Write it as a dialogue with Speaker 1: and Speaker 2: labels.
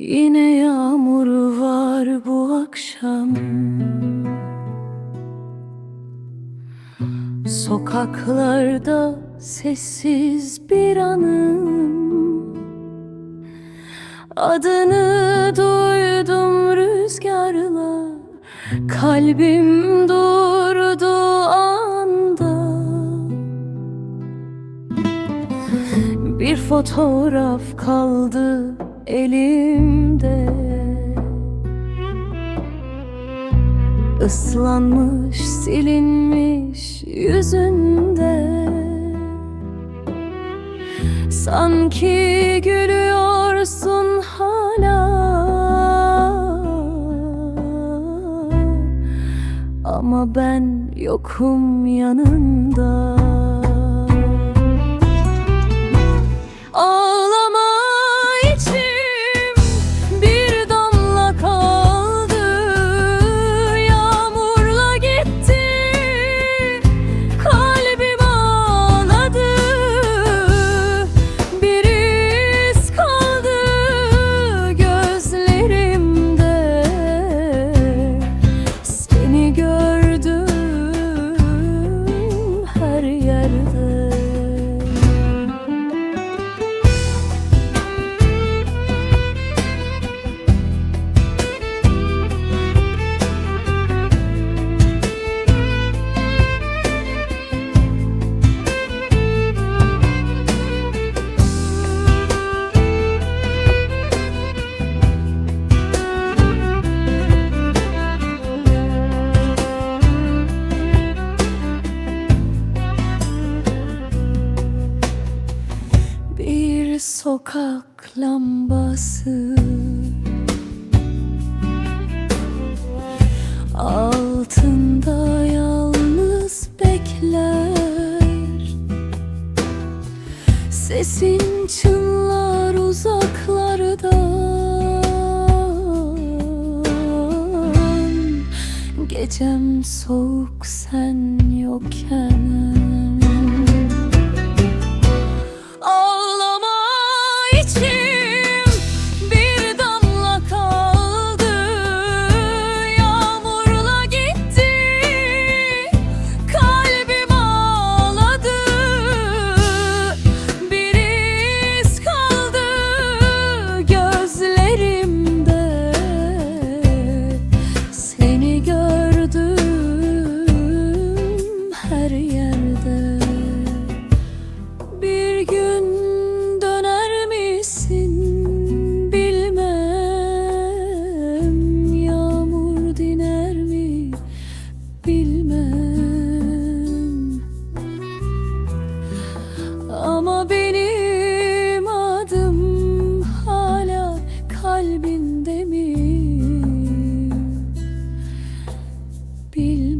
Speaker 1: Yine yağmur var bu akşam. Sokaklarda sessiz bir anım. Adını duydum rüzgarla. Kalbim durdu anda. Bir fotoğraf kaldı elimde. Islanmış, silinmiş yüzünde. Sanki gülüyorsun hala. Ama ben yokum yanında sokak lambası. Altında yalnız bekler. Sesin çınlar uzaklardan Gecem soğuk sen yokken pila.